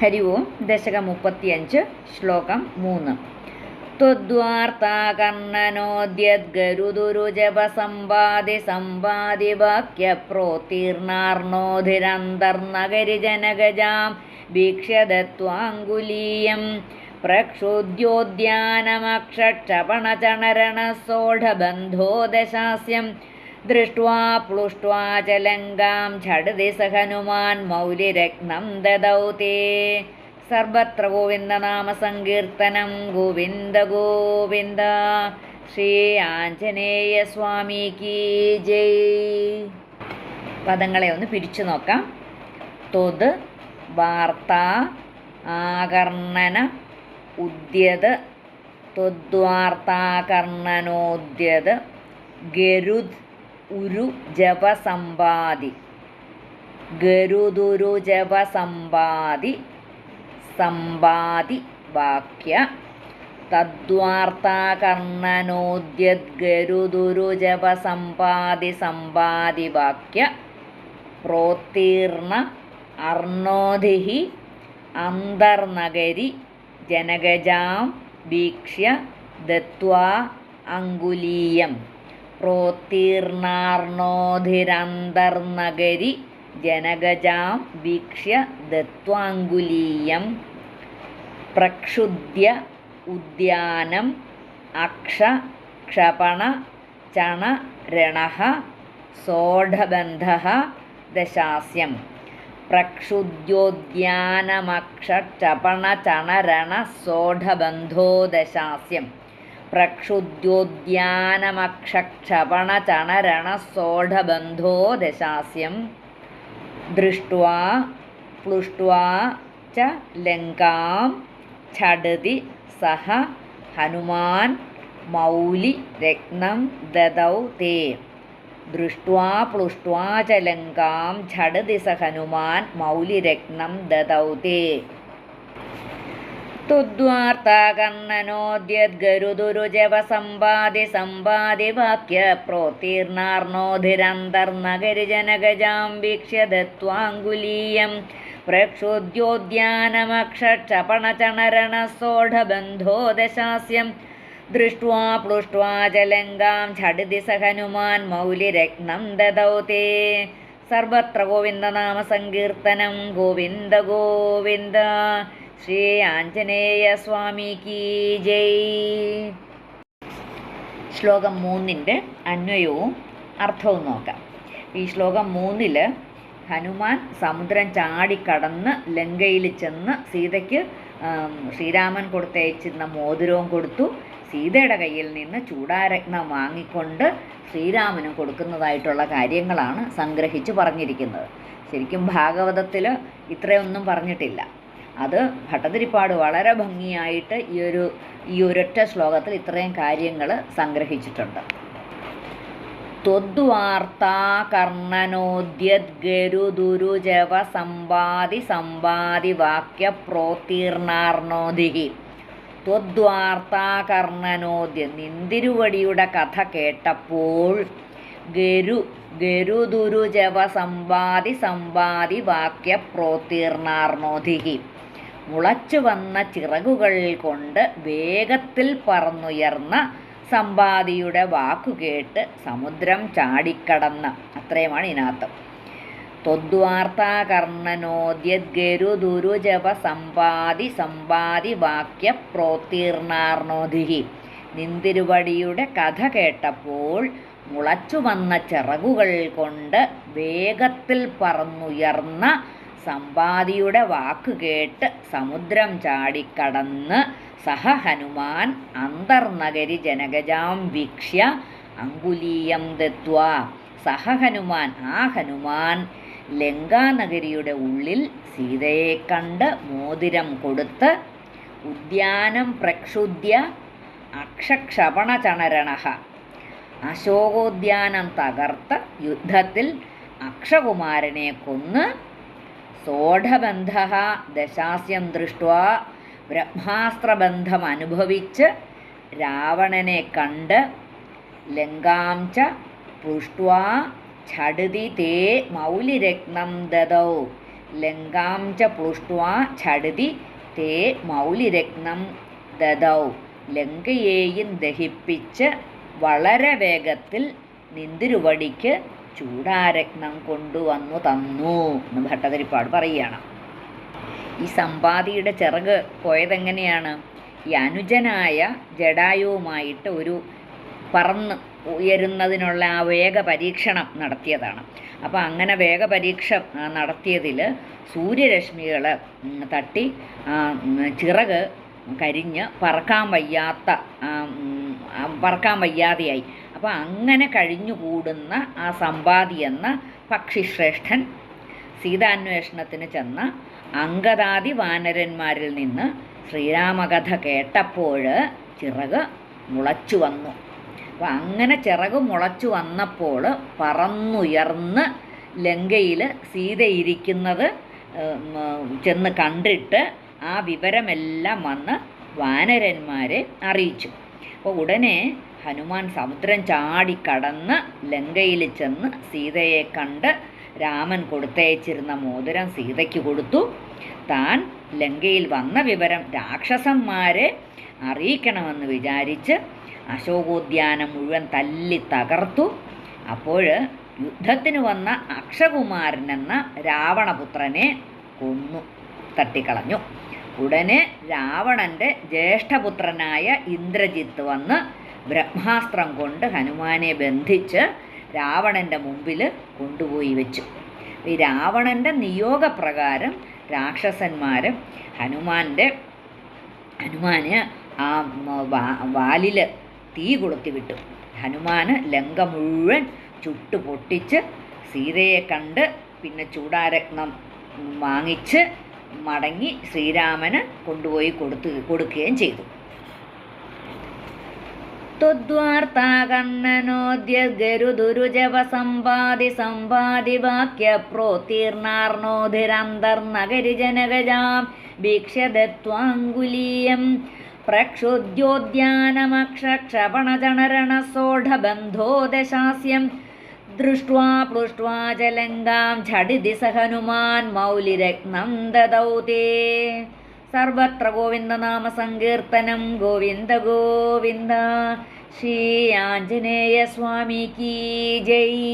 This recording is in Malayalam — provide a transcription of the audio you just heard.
ഹരി ഓം ദശക മുപ്പത്തിയഞ്ച് ശ്ലോകം മൂന്ന്. ത്വദ്വാർത്താകർണനോദ്യദ്ഗരുദുരുജപസമ്പാദി സമ്പാദി വാക്യപ്രോത്തീർണാർണോധിരന്തർനഗരി ജനഗജാം വീക്ഷ്യദത്വാങ്കുലീയം പ്രക്ഷുദ്യോദ്യാനമക്ഷക്ഷപണചണരണസോഢബന്ധോ ദശാസ്യം ദൃഷ്ട്വാ പ്ലുഷ്ട്വാ च लङ्गां झटिति स हनुमान् मौलिरत्नं ददौ ते സർവത്ര ഗോവിന്ദനാമസങ്കീർത്തനം ഗോവിന്ദ ഗോവിന്ദ ശ്രീ ആഞ്ജനേയ സ്വാമിക്ക് ജയ് പദങ്ങളെ ഒന്ന് പിരിച്ചു നോക്കാം തൊത് വാർത്ത ആകർണന ഉദ്യത് ത്വദ്വാർത്താകർണനോദ്യത് ഗരുദ് ഉരു ജപസമ്പാദി. ഗരുദുരു ജപസമ്പാദി സമ്പാദി വാക്യ. തദ്വാർത്താകർണനോദ്യദ്ഗരുദുരു ജപസമ്പാദി സമ്പാദി വാക്യ. പ്രോത്തീർണ അർണോധി അന്തർനഗരി ജനകജാം വീക്ഷ്യ ദത്വാ അങ്കുലീയം. പ്രോത്തീർണാർണോധിരന്തർനഗരി ജനകജാം വീക്ഷ്യ ദത്വാങ്കുലീയം പ്രക്ഷുദ്യ ഉദ്യാനം അക്ഷ ക്ഷപണ ചണ രണഃ സോഢബന്ധ ദശാസ്യം പ്രക്ഷുദ്യോദ്യാനമക്ഷക്ഷപണചണരണ ചണ രണ സോഢബന്ധോ ദശാസ്യം ദൃഷ്ട്വാ പ്ലുഷ്ട്വാ ച ലങ്കാം ഛടതി സഹ ഹനുമാൻ മൗലി രത്നം ദദൗ തേ ദൃഷ്ട്വാ പ്ലുഷ്ട്വാ ച ലങ്കാം ഛടതി സ ഹനുമാൻ മൗലിരത്നം ദദൗ തേ തുദ്വാർത്താകർണനോദ്യദ്ഗരുദുരുജവസമ്പാദി സമ്പാദി വാക്യ പ്രോത്തീർണാർണോധിരന്തർനഗരി ജനഗജാം വീക്ഷ്യ ദത്വാങ്കുലീയം പ്രക്ഷുദ്യോദ്യാനമക്ഷക്ഷപണചണരണസോഢബന്ധോ ദശാസ്യം ദൃഷ്ട്വാ പ്ലുഷ്ട്വാ ജലങ്കാം ഝടിതി സഹനുമാൻ ഹനുമാൻ മൗലിരത്നം ദദൗ തേ സർവത്ര ഗോവിന്ദനാമസങ്കീർത്തനം ഗോവിന്ദ ഗോവിന്ദ. ശ്രീ ആഞ്ജനേയ സ്വാമിക്ക് ജയ്. ശ്ലോകം മൂന്നിന്റെ അന്വയവും അർത്ഥവും നോക്കാം. ഈ ശ്ലോകം മൂന്നിൽ ഹനുമാൻ സമുദ്രം ചാടിക്കടന്ന് ലങ്കയിൽ ചെന്ന് സീതയ്ക്ക് ശ്രീരാമൻ കൊടുത്തയച്ചിരുന്ന മോതിരവും കൊടുത്തു. സീതയുടെ കയ്യിൽ നിന്ന് ചൂടാരത്നം വാങ്ങിക്കൊണ്ട് ശ്രീരാമനും കൊടുക്കുന്നതായിട്ടുള്ള കാര്യങ്ങളാണ് സംഗ്രഹിച്ച് പറഞ്ഞിരിക്കുന്നത്. ശരിക്കും ഭാഗവതത്തിൽ ഇത്രയൊന്നും പറഞ്ഞിട്ടില്ല. അത് ഭട്ടതിരിപ്പാട് വളരെ ഭംഗിയായിട്ട് ഈ ഒരു ഈ ഒരൊറ്റ ശ്ലോകത്തിൽ ഇത്രയും കാര്യങ്ങൾ സംഗ്രഹിച്ചിട്ടുണ്ട്. ത്വദ്വാർത്താ കർണനോദ്യദ്ഗരുദുരുജവ സമ്പാദി സമ്പാദി വാക്യ പ്രോത്തീർണാർണോദിഹി. ത്വദ്വാർത്താകർണനോദ്യ നിന്തിരുവടിയുടെ കഥ കേട്ടപ്പോൾ ഗരു ഗരുദുരുജവ സമ്പാദി സമ്പാദി വാക്യ പ്രോത്തീർണാർണോദിഹി. മുളച്ചു വന്ന ചിറകുകൾ കൊണ്ട് വേഗത്തിൽ പറന്നുയർന്ന സമ്പാദിയുടെ വാക്കുകേട്ട് സമുദ്രം ചാടിക്കടന്ന. അത്രയുമാണ് ഇതിനകത്ത്. ത്വദ്വാർത്താകർണനോദ്യദ്ഗരുദുരുജപ സമ്പാദി സമ്പാദി വാക്യ പ്രോത്തീർണാർണോധിഹി നിന്തിരുവടിയുടെ കഥ കേട്ടപ്പോൾ മുളച്ചു വന്ന ചിറകുകൾ കൊണ്ട് വേഗത്തിൽ പറന്നുയർന്ന സമ്പാദിയുടെ വാക്കുകേട്ട് സമുദ്രം ചാടിക്കടന്ന് സഹ ഹനുമാൻ അന്തർനഗരി ജനകജാം വീക്ഷ്യ അങ്കുലീയം ദത്വ സഹ ഹനുമാൻ ആ ഹനുമാൻ ലങ്കാനഗരിയുടെ ഉള്ളിൽ സീതയെ കണ്ട് മോതിരം കൊടുത്ത് ഉദ്യാനം പ്രക്ഷുദ്യ അക്ഷക്ഷപണചണരണ അശോകോദ്യാനം തകർത്ത് യുദ്ധത്തിൽ അക്ഷകുമാരനെ കൊന്ന് സോഢബന്ധ ദശാസ്യം ദൃഷ്ട്വാ ബ്രഹ്മാസ്ത്രബന്ധം അനുഭവിച്ച് രാവണനെ കണ്ട് ലങ്കാം ച പുഷ്ട്വാ ഛടുതി തേ മൗലിരത്നം ദദൗ. ലങ്കാം ച പുഷ്ട്വാ ഝടിതി തേ മൗലിരത്നം ദദൗ. ലങ്കയെയും ദഹിപ്പിച്ച് വളരെ വേഗത്തിൽ നിന്തിരുവടിക്ക് ചൂടാരത്നം കൊണ്ടുവന്നു തന്നു എന്ന് ഭട്ടതിരിപ്പാട് പറയുകയാണ്. ഈ സമ്പാദിയുടെ ചിറക് പോയതെങ്ങനെയാണ്? ഈ അനുജനായ ജഡായുവുമായിട്ട് ഒരു പറന്ന് ഉയരുന്നതിനുള്ള ആ വേഗ പരീക്ഷണം നടത്തിയതാണ്. അപ്പോൾ അങ്ങനെ വേഗ പരീക്ഷ നടത്തിയതിൽ സൂര്യരശ്മികൾ തട്ടി ചിറക് കരിഞ്ഞ് പറക്കാൻ വയ്യാത്ത പറക്കാൻ വയ്യാതെയായി. അപ്പോൾ അങ്ങനെ കഴിഞ്ഞുകൂടുന്ന ആ സമ്പാദി എന്ന പക്ഷിശ്രേഷ്ഠൻ സീതാന്വേഷണത്തിന് ചെന്ന അങ്കദാദി വാനരന്മാരിൽ നിന്ന് ശ്രീരാമകഥ കേട്ടപ്പോൾ ചിറക് മുളച്ചു വന്നു. അപ്പോൾ അങ്ങനെ ചിറക് മുളച്ചു വന്നപ്പോൾ പറന്നുയർന്ന് ലങ്കയിൽ സീതയിരിക്കുന്നത് ചെന്ന് കണ്ടിട്ട് ആ വിവരമെല്ലാം വന്ന് വാനരന്മാരെ അറിയിച്ചു. അപ്പോൾ ഉടനെ ഹനുമാൻ സമുദ്രം ചാടിക്കടന്ന് ലങ്കയിൽ ചെന്ന് സീതയെ കണ്ട് രാമൻ കൊടുത്തയച്ചിരുന്ന മോതിരം സീതയ്ക്ക് കൊടുത്തു. താൻ ലങ്കയിൽ വന്ന വിവരം രാക്ഷസന്മാരെ അറിയിക്കണമെന്ന് വിചാരിച്ച് അശോകോദ്യാനം മുഴുവൻ തല്ലി തകർത്തു. അപ്പോൾ യുദ്ധത്തിന് വന്ന അക്ഷകുമാരൻ എന്ന രാവണപുത്രനെ കൊന്നു തട്ടിക്കളഞ്ഞു. ഉടനെ രാവണന്റെ ജ്യേഷ്ഠപുത്രനായ ഇന്ദ്രജിത്ത് വന്ന് ബ്രഹ്മാസ്ത്രം കൊണ്ട് ഹനുമാനെ ബന്ധിച്ച് രാവണന്റെ മുമ്പിൽ കൊണ്ടുപോയി വെച്ചു. ഈ രാവണന്റെ നിയോഗപ്രകാരം രാക്ഷസന്മാർ ഹനുമാന്റെ ഹനുമാന് ആ വാലിൽ തീ കൊളുത്തി വിട്ടു. ഹനുമാന് ലങ്ക മുഴുവൻ ചുട്ടു പൊട്ടിച്ച് സീതയെ കണ്ട് പിന്നെ ചൂടാരത്നം വാങ്ങിച്ച് മടങ്ങി ശ്രീരാമന് കൊണ്ടുപോയി കൊടുത്തു കൊടുക്കുകയും ചെയ്തു. ത്വദ്വാർത്താകർണനോദ്യ ഗരുദുരുജവ സമ്പാദി സമ്പാദി വാക്യ പ്രോത്തീർണാർണോധിരന്തർനഗരി ജനഗജാം ഭീക്ഷ്യദത്വാങ്കുലീയം പ്രക്ഷുദ്യോദ്യാനമക്ഷക്ഷപണജണരണസോഢബന്ധോ ദശാസ്യം ദൃഷ്ട്വാ പ്ലുഷ്ട്വാ ജലങ്കാം ഝടിതി സ സർവത്ര ഗോവിന്ദനാമ സങ്കീർത്തനം ഗോവിന്ദ ഗോവിന്ദ ശ്രീ ആഞ്ജനേയ സ്വാമി കീ ജയ്.